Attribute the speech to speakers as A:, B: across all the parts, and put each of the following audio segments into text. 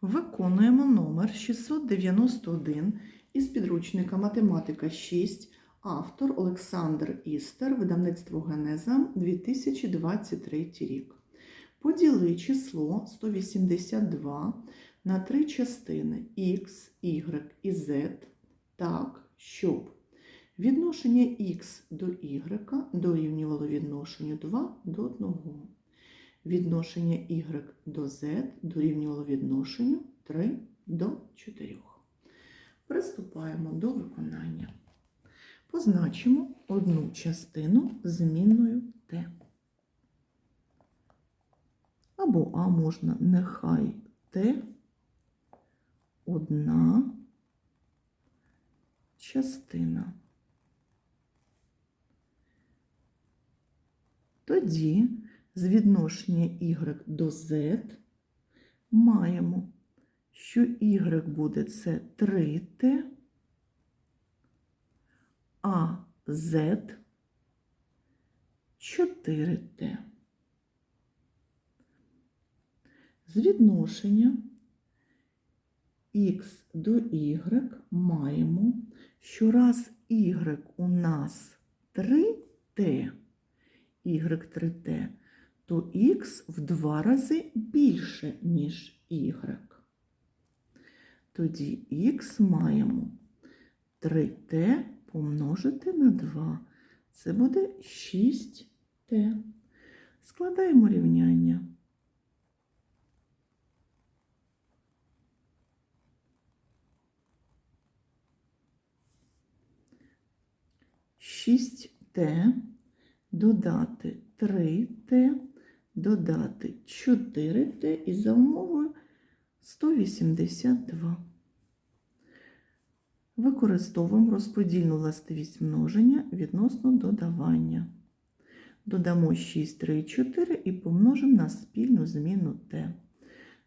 A: Виконуємо номер 691 із підручника Математика 6, автор Олександр Істер, видавництво Генеза 2023 рік. Поділи число 182 на три частини X, Y і Z так, щоб відношення X до Y дорівнювало відношенню 2 до 1 відношення y до z дорівнювало відношенню 3 до 4. Приступаємо до виконання. Позначимо одну частину змінною t. Або А можна нехай t одна частина. Тоді з відношення y до z маємо, що y буде це 3t, а z 4t. З відношення x до y маємо, що раз y у нас 3t, y3t, то х в два рази більше, ніж y. Тоді х маємо 3t помножити на 2. Це буде 6t. Складаємо рівняння. Шість Т додати 3Т, додати 4Т і за умовою 182. Використовуємо розподільну властивість множення відносно додавання. Додамо 6, 3 4 і помножимо на спільну зміну Т.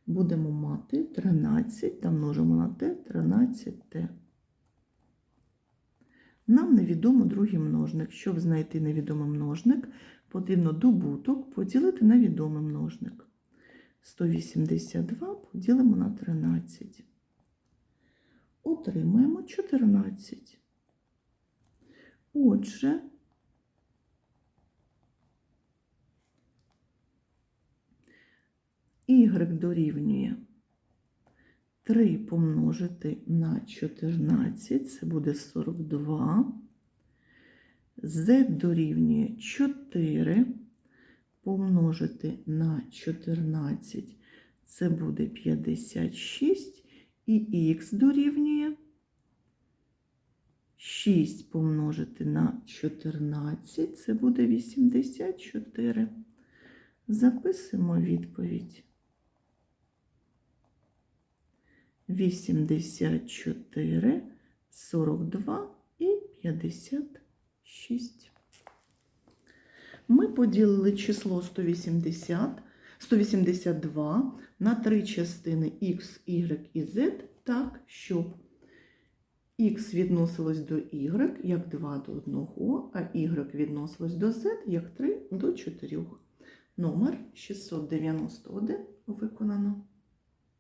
A: Будемо мати 13 та множимо на Т 13Т. Нам невідомо другий множник. Щоб знайти невідомий множник, потрібно добуток поділити на відомий множник. 182 поділимо на 13. Отримаємо 14. Отже, y дорівнює 3 помножити на 14, це буде 42. Z дорівнює 4 помножити на 14, це буде 56. І х дорівнює 6 помножити на 14, це буде 84. Записуємо відповідь. 84, 42 і 56. Ми поділили число 180, 182 на три частини x, y і z так, щоб x відносилось до y як 2 до 1, а y відносилось до z як 3 до 4. Номер 691 виконано.